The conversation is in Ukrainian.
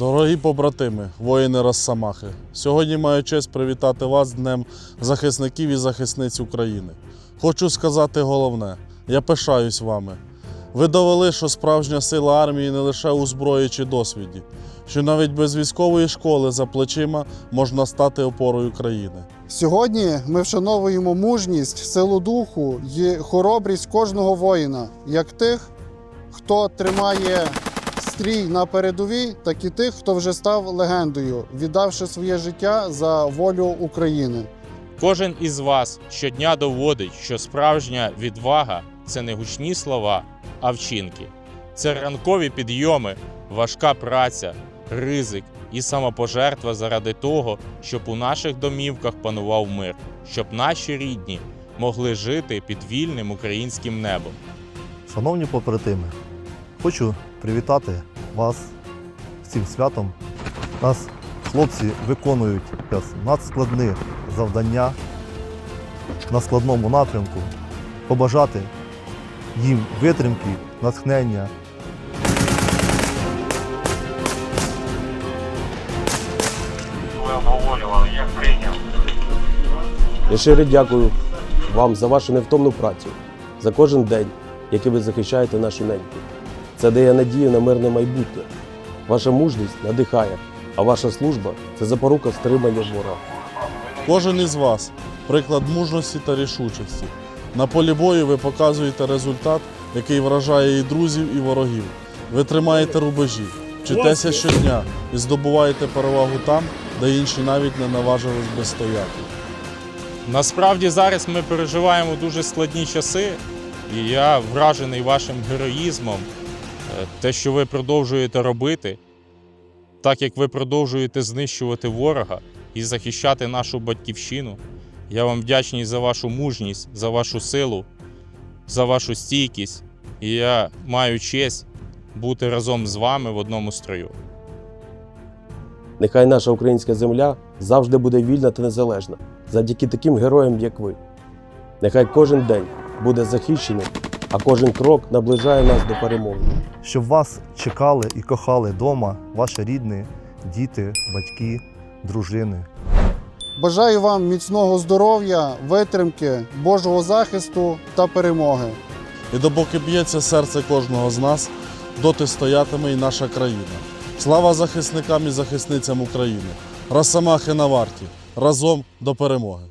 Дорогі побратими, воїни Росомахи, сьогодні маю честь привітати вас з Днем захисників і захисниць України. Хочу сказати головне: я пишаюсь вами. Ви довели, що справжня сила армії не лише у зброї чи досвіді, що навіть без військової школи за плечима можна стати опорою країни. Сьогодні ми вшановуємо мужність, силу духу і хоробрість кожного воїна, як тих, хто тримає стрій на передовій, так і тих, хто вже став легендою, віддавши своє життя за волю України. Кожен із вас щодня доводить, що справжня відвага це не гучні слова, а вчинки. Це ранкові підйоми, важка праця, ризик і самопожертва заради того, щоб у наших домівках панував мир, щоб наші рідні могли жити під вільним українським небом. Шановні побратими, хочу привітати вас з цим святом. Нас хлопці виконують зараз надскладні завдання на складному напрямку. Побажати їм витримки, натхнення. Я щиро дякую вам за вашу невтомну працю, за кожен день, який ви захищаєте нашу неньку. Це дає надію на мирне майбутнє. Ваша мужність надихає, а ваша служба це запорука стримання ворога. Кожен із вас приклад мужності та рішучості. На полі бою ви показуєте результат, який вражає і друзів, і ворогів. Ви тримаєте рубежі, вчитеся щодня і здобуваєте перевагу там, де інші навіть не наважились би стояти. Насправді зараз ми переживаємо дуже складні часи, і я вражений вашим героїзмом, те, що ви продовжуєте робити, так як ви продовжуєте знищувати ворога і захищати нашу батьківщину. Я вам вдячний за вашу мужність, за вашу силу, за вашу стійкість. І я маю честь бути разом з вами в одному строю. Нехай наша українська земля завжди буде вільна та незалежна завдяки таким героям, як ви. Нехай кожен день буде захищеним, а кожен крок наближає нас до перемоги. Щоб вас чекали і кохали вдома ваші рідні, діти, батьки, дружини. Бажаю вам міцного здоров'я, витримки, Божого захисту та перемоги. І допоки б'ється серце кожного з нас, доти стоятиме і наша країна. Слава захисникам і захисницям України! Росомахи на варті! Разом до перемоги!